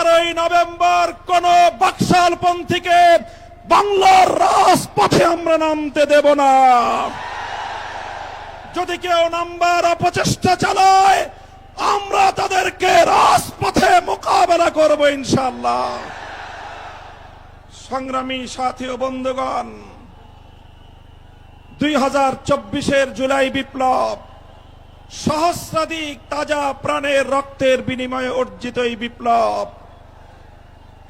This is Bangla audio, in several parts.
তেরোই নভেম্বর কোন বাকশালপন্থীকে বাংলার রাজপথে আমরা নামতে দেব না। যদি কেউ নাম্বার অপচেষ্টা চালায়, আমরা তাদেরকে রাজপথে মোকাবেলা করব ইনশাল্লাহ সংগ্রামী সাথী ও বন্ধুগণ, দুই হাজার চব্বিশের জুলাই বিপ্লব সহস্রাধিক তাজা প্রাণের রক্তের বিনিময়ে অর্জিত এই বিপ্লব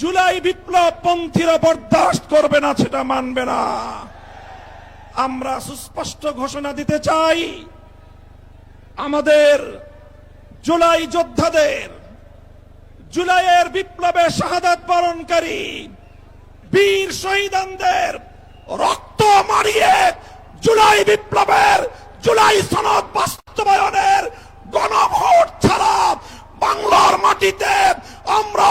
জুলাই বিপ্লব পন্থীরা বরদাস্ত করবে না, সেটা মানবে না। আমরা সুস্পষ্ট ঘোষণা দিতে চাই, আমাদের জুলাই যোদ্ধাদের, জুলাইয়ের বিপ্লবে শাহাদাত বরণকারী বীর শহীদানদের রক্ত মারিয়ে জুলাই বিপ্লবের, জুলাই সনদ বাস্তবায়নের গণভোট ছাড়া বাংলার মাটিতে আমরা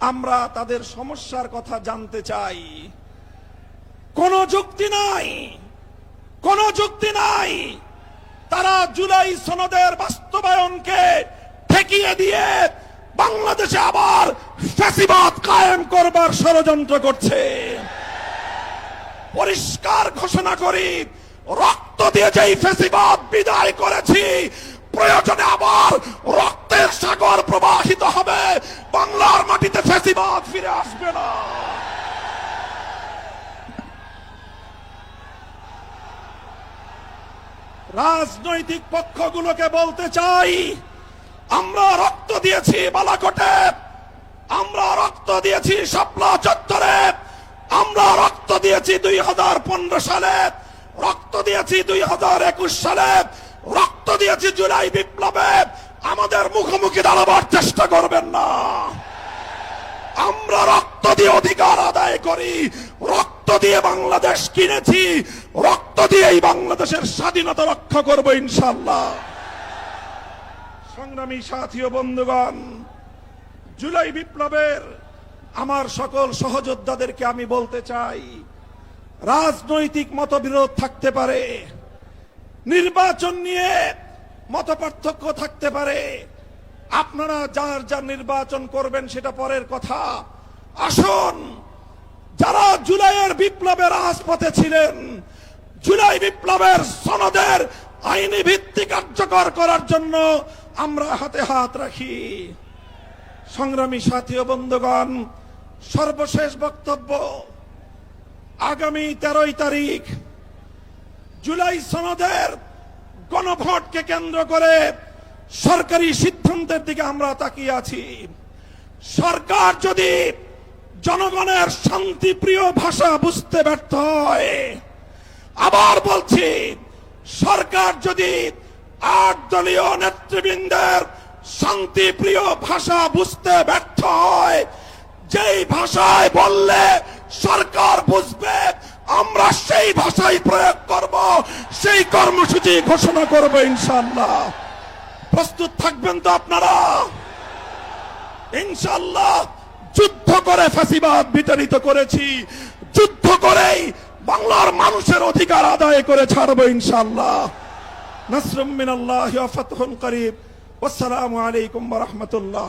আমরা তাদের সমস্যার কথা জানতে চাই। কোন যুক্তি নাই। কোন যুক্তি নাই। তারা জুলাই সনদের বাস্তবায়নকে ঠেকিয়ে দিয়ে বাংলাদেশে আবার ফ্যাসিবাদ কায়েম করবার ষড়যন্ত্র করছে। পরিষ্কার ঘোষণা করি, রক্ত দিয়ে যেই ফেসিবাদ বিদায় করেছি, প্রয়োজনে আবার রক্তের সাগর প্রবাহিত হবে। ফিরে আসবে রাজনৈতিক পক্ষগুলোকে বলতে চাই, আমরা রক্ত দিয়েছি বালাকোটে, আমরা রক্ত দিয়েছি শাপলা চত্বরে, আমরা রক্ত দিয়েছি দুই হাজার পনেরো সালে, রক্ত দিয়েছি দুই হাজার একুশ সালে, রক্ত দিয়েছি জুলাই বিপ্লবে, আমাদের মুখোমুখি দাঁড়াবার চেষ্টা করবেন না। আমরা রক্ত দিয়ে অধিকার আদায় করি। রক্ত দিয়ে বাংলাদেশ কিনেছি। রক্ত দিয়ে এই বাংলাদেশের স্বাধীনতা রক্ষা করব ইনশাল্লাহ সংগ্রামী সাথী ও বন্ধুগণ, জুলাই বিপ্লবের আমার সকল সহযোদ্ধাদেরকে আমি বলতে চাই, রাজনৈতিক মতবিরোধ থাকতে পারে, নির্বাচন নিয়ে মত পার্থক্য থাকতে পারে আপনারা যার যার নির্বাচন করবেন সেটা পরের কথা। আসুন, যারা জুলাইয়ের বিপ্লবের রাজপথে ছিলেন, জুলাই বিপ্লবের সনদের আইনি ভিত্তি কার্যকর করার জন্য আমরা হাতে হাত রাখি। সংগ্রামী সাথী ও বন্ধুগণ, সর্বশেষ বক্তব্য, আগামী তেরোই তারিখ, জুলাই সনদের গণভোটকে কেন্দ্র করে সরকারি সিদ্ধান্তের দিকে আমরা তাকিয়ে আছি। সরকার যদি জনগণের শান্তিপ্রিয় ভাষা বুঝতে ব্যর্থ হয়, আবার বলছি, সরকার যদি আট দলীয় নেতৃবৃন্দের শান্তিপ্রিয় ভাষা বুঝতে ব্যর্থ হয়, যেই ভাষায় বললে সরকার বুঝবে, আমরা সেই ভাষাই প্রয়োগ করব, সেই কর্মসূচি ঘোষণা করব ইনশাল্লাহ প্রস্তুত থাকবেন তো আপনারা? ইনশাল্লাহ যুদ্ধ করে ফাঁসিবাদ বিতাড়িত করেছি। যুদ্ধ করেই বাংলার মানুষের অধিকার আদায় করে ছাড়বো ইনশাল্লাহ নাসরুম মিনাল্লাহ ফাতহুন করিব। আসসালামু আলাইকুম রাহমাতুল্লাহ।